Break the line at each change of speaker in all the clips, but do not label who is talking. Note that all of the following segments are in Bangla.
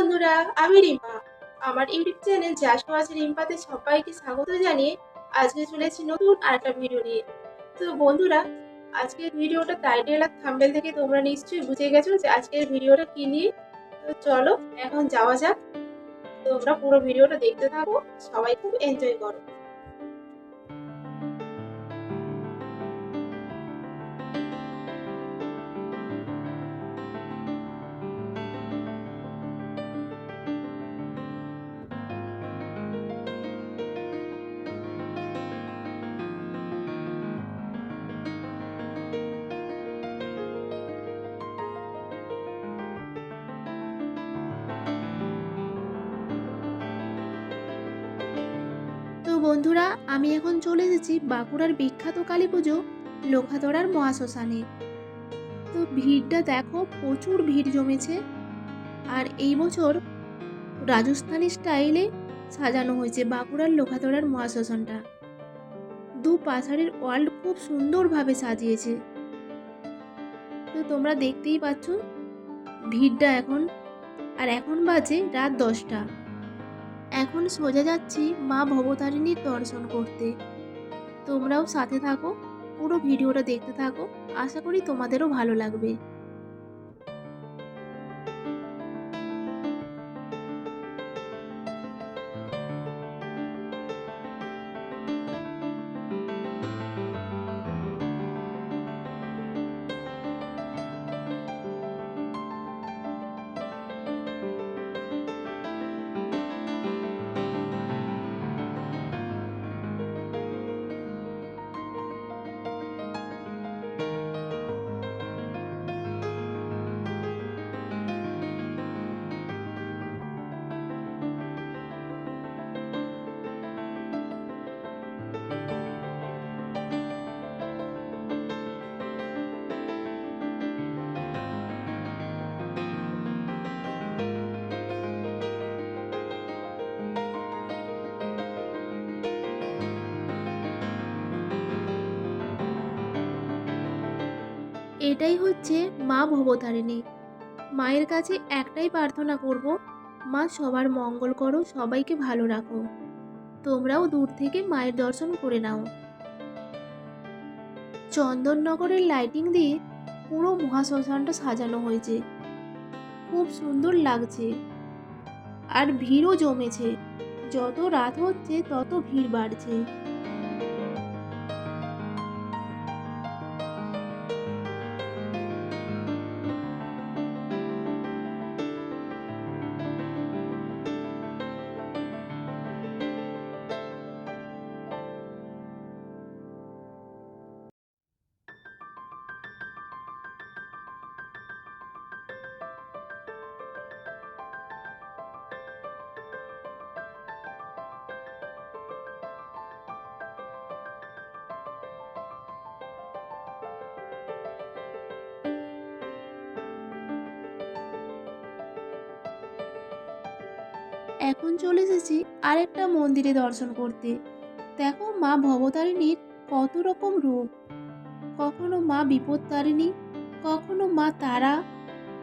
বন্ধুরা, আমি রিমা। আমার ইউটিউব চ্যানেল জাসু আছে রিম্পাতে সবাইকে স্বাগত জানিয়ে আজকে চলেছি নতুন আরেকটা ভিডিও নিয়ে। তো বন্ধুরা, আজকের ভিডিওটা টাইটেল আর থাম্বেল থেকে তোমরা নিশ্চয়ই বুঝে গেছো যে আজকের ভিডিওটা কি নিয়ে। তো চলো, এখন যাওয়া যাক। তোমরা পুরো ভিডিওটা দেখতে থাকো, সবাই খুব এনজয় করো।
বন্ধুরা, আমি এখন চলে এসেছি বাঁকুড়ার বিখ্যাত কালী পুজো লোখাতড়ার মহাশ্মশানে। তো ভিড়টা দেখো, প্রচুর ভিড় জমেছে। আর এই বছর রাজস্থানি স্টাইলে সাজানো হয়েছে বাঁকুড়ার লোখাতড়ার মহাশ্মশানটা। দু পাশারের ওয়ার্ল্ড খুব সুন্দরভাবে সাজিয়েছে। তো তোমরা দেখতেই পাচ্ছ, ভিড়টা এখন, আর এখন বাজে রাত দশটা। এখন সোজা যাচ্ছি মা ভবতারিণীর দর্শন করতে। তোমরাও সাথে থাকো, পুরো ভিডিওটা দেখতে থাকো। আশা করি তোমাদেরও ভালো লাগবে। এটাই হচ্ছে মা ভবতারিণী। মায়ের কাছে একটাই প্রার্থনা করব, মা সবার মঙ্গল করো, সবাইকে ভালো রাখো। তোমরাও দূর থেকে মায়ের দর্শন করে নাও। চন্দননগরের লাইটিং দিয়ে পুরো মহাশ্মশানটা সাজানো হয়েছে। খুব সুন্দর লাগছে। আর ভিড়ও জমেছে। যত রাত হচ্ছে, তত ভিড় বাড়ছে। এখন চলে এসেছি আরেকটা মন্দিরে দর্শন করতে। দেখো মা ভবতারিণীর কত রকম রূপ। কখনো মা বিপদতারিণী কখনো মা তারা,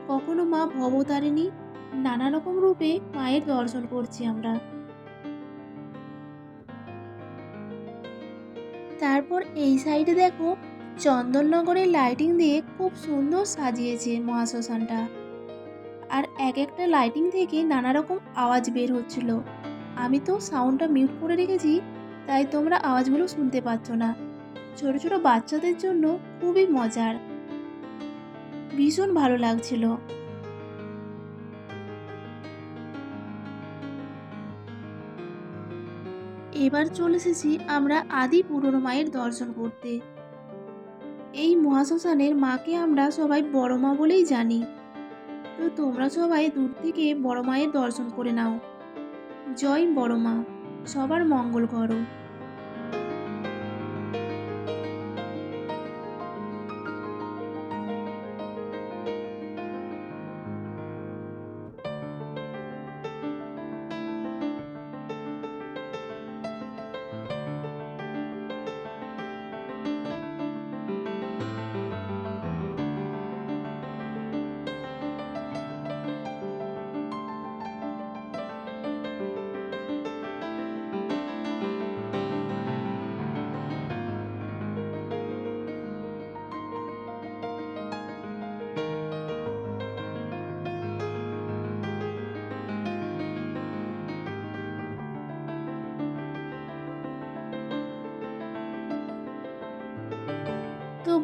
কখনো মা ভবতারিণী, নানা রকম রূপে মায়ের দর্শন করছি আমরা। তারপর এই সাইডে দেখো চন্দননগরের লাইটিং দিয়ে খুব সুন্দর সাজিয়েছে মহাশ্মশানটা। আর এক একটা লাইটিং থেকে নানা রকম আওয়াজ বের হচ্ছিল। আমি তো সাউন্ডটা মিউট করে রেখেছি, তাই তোমরা আওয়াজগুলো শুনতে পাচ্ছ না। ছোট ছোট বাচ্চাদের জন্য খুবই মজার। ভীষণ ভালো লাগছিল। এবার চলে এসেছি আমরা আদি পুরনো মায়ের দর্শন করতে। এই মহাশ্মশানের মাকে আমরা সবাই বড় মা বলেই জানি। তো তোমরা সবাই দূর থেকে বড় মায়ের দর্শন করে নাও। জয় বড় মা, সবার মঙ্গল করো।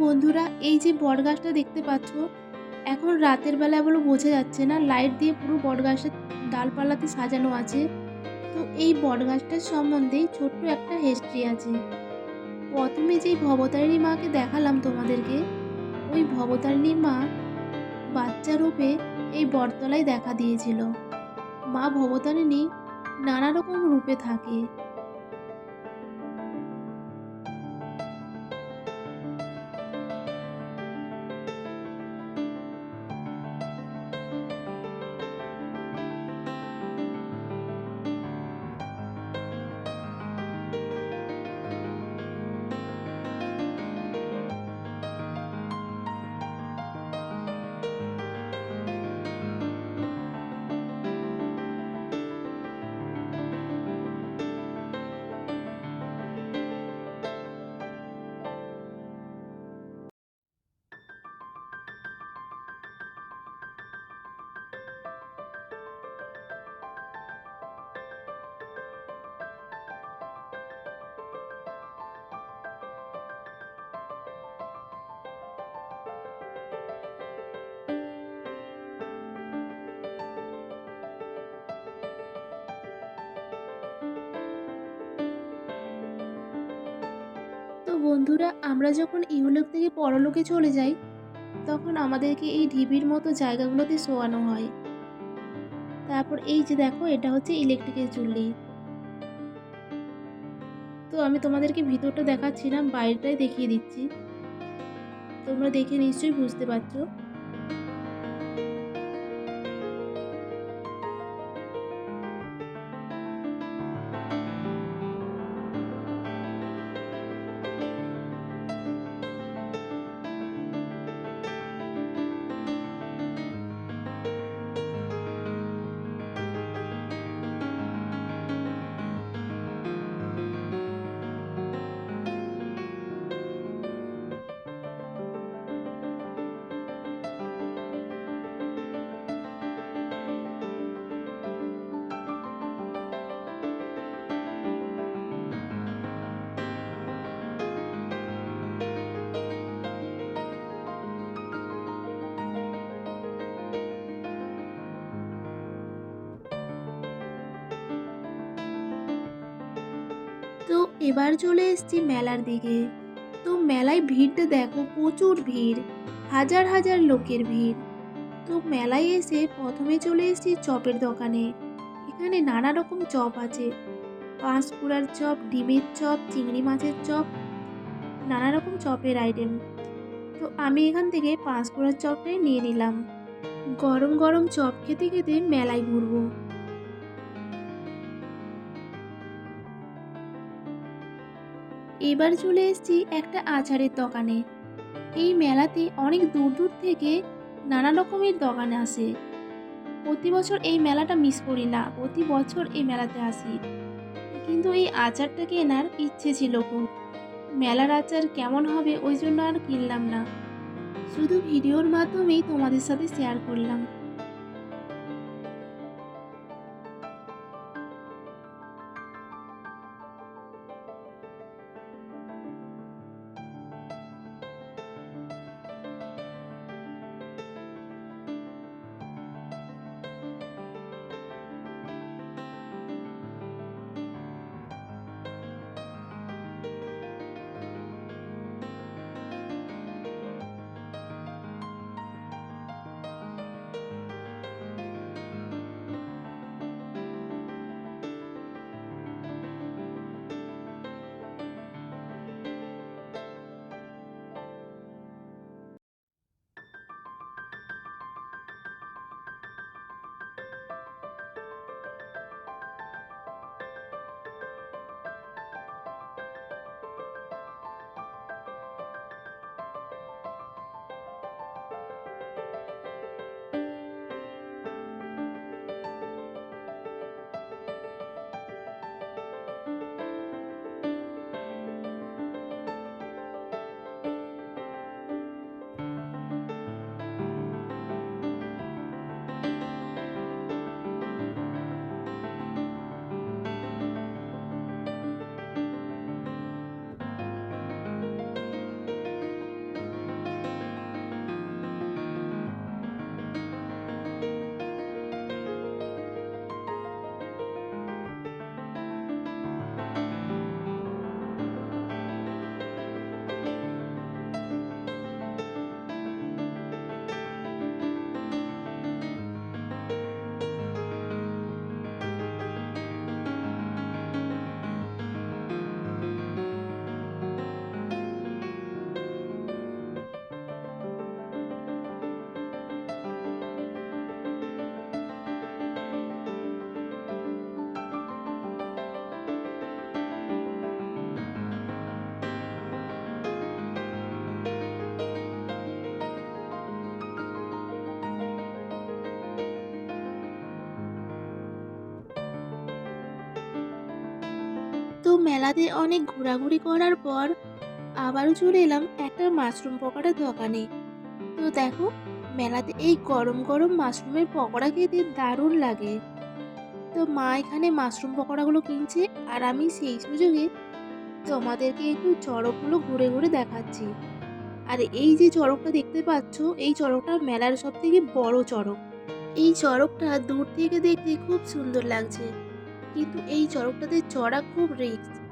বন্ধুরা, এই যে বটগাছটা দেখতে পাচ্ছ, এখন রাতের বেলা বলে বোঝা যাচ্ছে না, লাইট দিয়ে পুরো বটগাছের ডালপালাতে সাজানো আছে। তো এই বটগাছটার সম্বন্ধে ছোট্ট একটা হিস্ট্রি আছে। প্রথমে যেই ভবতারিণী মাকে দেখালাম তোমাদেরকে, ওই ভবতারিণী মা বাচ্চা রূপে এই বটতলায় দেখা দিয়েছিল। মা ভবতারিণী নানা রকম রূপে থাকে। বন্ধুরা, আমরা যখন ইহলোক থেকে পরলোকে চলে যাই, তখন আমাদেরকে এই ঢিবির মতো জায়গাগুলোতে শোয়ানো হয়। তারপর এই যে দেখো, এটা হচ্ছে ইলেকট্রিকের চুল্লি। তো আমি তোমাদেরকে ভিতরটা দেখাচ্ছি না বাইরেটাই দেখিয়ে দিচ্ছি। তোমরা দেখে নিশ্চয়ই বুঝতে পারছ। এবার চলে এসেছি মেলার দিকে। তো মেলায় ভিড়টা দেখো, প্রচুর ভিড়, হাজার হাজার লোকের ভিড়। তো মেলায় এসে প্রথমে চলে এসেছি চপের দোকানে। এখানে নানা রকম চপ আছে। পাঁশকুড়ার চপ, ডিমের চপ, চিংড়ি মাছের চপ, নানা রকম চপের আইটেম। তো আমি এখান থেকে পাঁশকুড়ার চপটাই নিয়ে নিলাম। গরম গরম চপ খেতে খেতে মেলায় ঘুরবো। এবার চলে এসেছি একটা আচারের দোকানে। এই মেলাতে অনেক দূর দূর থেকে নানা রকমের দোকান আসে। প্রতি বছর এই মেলাটা মিস করি না, প্রতি বছর এই মেলাতে আসি। কিন্তু এই আচারটা কেনার ইচ্ছে ছিল খুব। মেলার আচার কেমন হবে ওই জন্য আর কিনলাম না। শুধু ভিডিওর মাধ্যমেই তোমাদের সাথে শেয়ার করলাম। মেলাতে অনেক ঘোরাঘুরি করার পর আবারও চলে এলাম একটা মাশরুম পকোড়ার দোকানে। তো দেখো, মেলাতে এই গরম গরম মাশরুমের পকোড়া খেতে দারুণ লাগে। তো মা এখানে মাশরুম পকোড়াগুলো কিনছে আর আমি সেই সুযোগে তোমাদেরকে একটু চড়কগুলো ঘুরে ঘুরে দেখাচ্ছি। আর এই যে চড়কটা দেখতে পাচ্ছ, এই চড়কটা মেলার সব থেকে বড় চড়ক। এই চড়কটা দূর থেকে দেখতে খুব সুন্দর লাগছে। কিন্তু এই চড়কটাতে চড়া খুব রিস্ক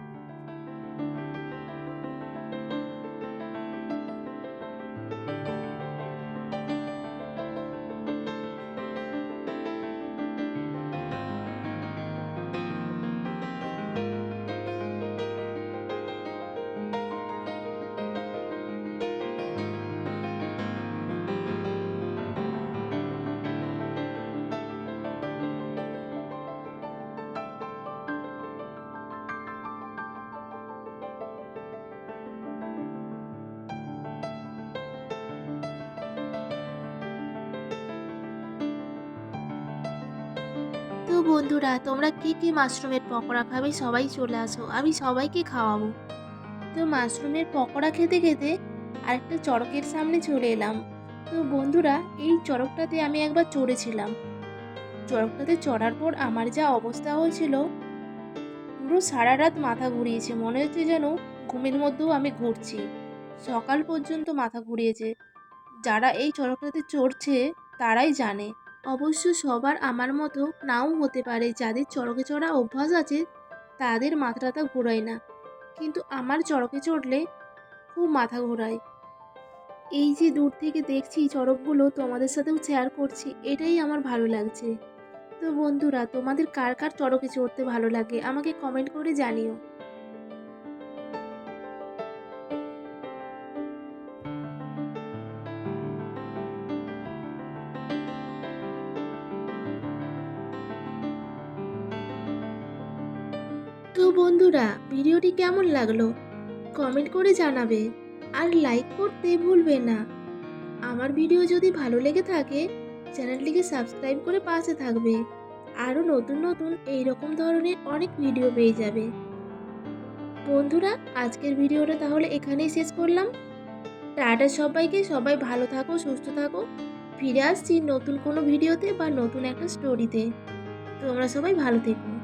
বন্ধুরা, তোমরা কে কে মাশরুমের পকোড়া খাবে? সবাই চলে আসো, আমি সবাইকে খাওয়াবো। তো মাশরুমের পকোড়া খেতে খেতে আরেকটা চড়কের সামনে চলে এলাম। তো বন্ধুরা, এই চড়কটাতে আমি একবার চড়েছিলাম। চড়কটাতে চড়ার পর আমার যা অবস্থা হয়েছিল, পুরো সারা রাত মাথা ঘুরিয়েছে। মনে হচ্ছে যেন ঘুমের মধ্যেও আমি ঘুরছি। সকাল পর্যন্ত মাথা ঘুরিয়েছে। যারা এই চড়কটাতে চড়ছে, তারাই জানে। অবশ্য সবার আমার মতো নাও হতে পারে, যাদের চড়কে চড়া অভ্যাস আছে, তাদের মাথাটা ঘোরায় না। কিন্তু আমার চড়কে চড়লে খুব মাথা ঘোরায়। এই যে দূর থেকে দেখছি চড়কগুলো তোমাদের সাথেও শেয়ার করছি, এটাই আমার ভালো লাগছে। তো বন্ধুরা, তোমাদের কার কার চড়কে চড়তে ভালো লাগে, আমাকে কমেন্ট করে জানিও। বন্ধুরা, ভিডিওটি কেমন লাগল? কমেন্ট করে জানাবে আর লাইক করতে ভুলবে না। আমার ভিডিও যদি ভালো লেগে থাকে, চ্যানেলটিকে সাবস্ক্রাইব করে পাশে থাকবে। আরও নতুন নতুন এই রকম ধরনের অনেক ভিডিও পেয়ে যাবে। বন্ধুরা, আজকের ভিডিওটা তাহলে এখানেই শেষ করলাম। টাটা সবাইকে, সবাই ভালো থাকো, সুস্থ থাকো। ফিরে আসছি নতুন কোনো ভিডিওতে বা নতুন একটা স্টোরিতে তোমরা সবাই ভালো থেকো।